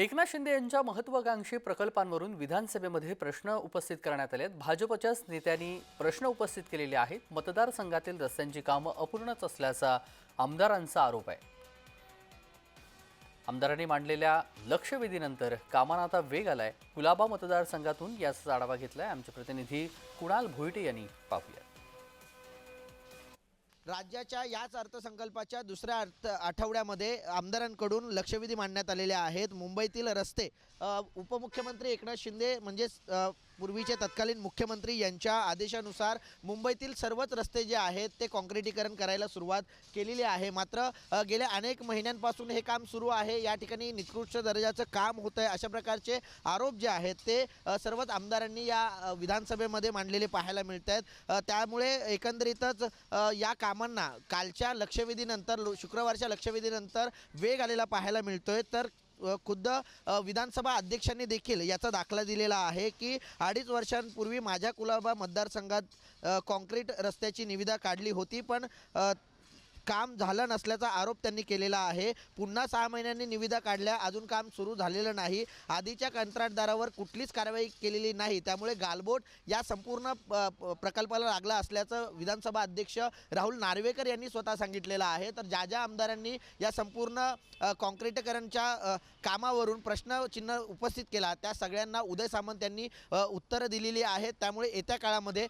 एकनाथ शिंदे यांच्या महत्वाकांक्षी प्रकल्पांवरून विधानसभेमध्ये प्रश्न उपस्थित करण्यात आले आहेत भाजपच्याच नेत्यांनी प्रश्न उपस्थित केलेले आहेत. मतदारसंघातील रस्त्यांची कामं अपूर्णच असल्याचा आमदारांचा आरोप आहे. आमदारांनी मांडलेल्या लक्षवेधीनंतर कामांना आता वेग आलाय. कुलाबा मतदारसंघातून याचा आढावा घेतलाय. आमचे प्रतिनिधी कुणाल भोईटे यांनी पाहूया राज्याच्या याच अर्थसंकल्पाच्या दुसऱ्या अर्थ आठवड्यामध्ये आमदारांकडून लक्षवेधी मांडण्यात आलेले आहेत. मुंबईतील रस्ते उपमुख्यमंत्री एकनाथ शिंदे म्हणजेच पूर्वीचे तत्कालीन मुख्यमंत्री यांच्या आदेशानुसार मुंबईतील सर्वच रस्ते जे आहेत ते काँक्रिटीकरण करायला सुरुवात केलेली आहे. मात्र गेल्या अनेक महिन्यांपासून हे काम सुरू आहे. या ठिकाणी निकृष्ट दर्जाचं काम होतं आहे अशा प्रकारचे आरोप जे आहेत ते सर्वच आमदारांनी या विधानसभेमध्ये मांडलेले पाहायला मिळत आहेत त्यामुळे एकंदरीतच या कामांना कालच्या लक्षवेधीनंतर शुक्रवारच्या लक्षवेधीनंतर वेग आलेला पाहायला मिळतोय. तर खुद्द विधानसभा अध्यक्षांनी देखील याचा दाखला दिलेला आहे की अडीच वर्षांपूर्वी माझ्या कुलाबा मतदारसंघात काँक्रीट रस्त्याची निविदा काढली होती. पण काम झालं नसल्याचा आरोप त्यांनी केलेला आहे. पुन्हा सहा महिन्यांनी निविदा काढल्या. अजून काम सुरू झालेलं नाही. आधीच्या कंत्राटदारावर कुठलीच कारवाई केलेली नाही. त्यामुळे गालबोट या संपूर्ण प- प्रकल्पाला लागला असल्याचं विधानसभा अध्यक्ष राहुल नार्वेकर यांनी स्वतः सांगितलेलं आहे. तर ज्या ज्या आमदारांनी या संपूर्ण अ, कामावरून प्रश्नचिन्ह उपस्थित केला त्या सगळ्यांना उदय सामंत यांनी उत्तरं दिलेली आहेत. त्यामुळे येत्या काळामध्ये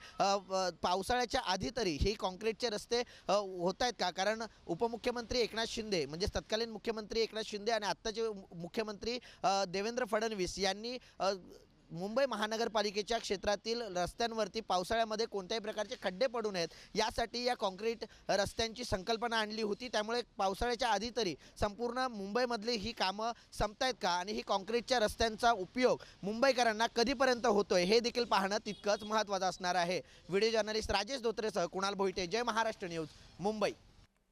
पावसाळ्याच्या आधी तरी हे काँक्रीटचे रस्ते होत आहेत का? कारण उपमुख्यमंत्री एकनाथ शिंदे म्हणजेच तत्कालीन मुख्यमंत्री एकनाथ शिंदे आणि आत्ताचे मुख्यमंत्री देवेंद्र फडणवीस यांनी मुंबई महानगरपालिकेच्या क्षेत्रातील रस्त्यांवरती पावसाळ्यामध्ये कोणत्याही प्रकारचे खड्डे पडू नयेत यासाठी या काँक्रीट रस्त्यांची संकल्पना आणली होती. त्यामुळे पावसाळ्याच्या आधी तरी संपूर्ण मुंबईमधली ही कामं संपतायत का? आणि ही काँक्रीटच्या रस्त्यांचा उपयोग मुंबईकरांना कधीपर्यंत होतोय? हे देखील पाहणं तितकंच महत्त्वाचं असणार आहे. व्हिडिओ जर्नलिस्ट राजेश धोत्रेसह कुणाल भोईटे. जय महाराष्ट्र न्यूज मुंबई.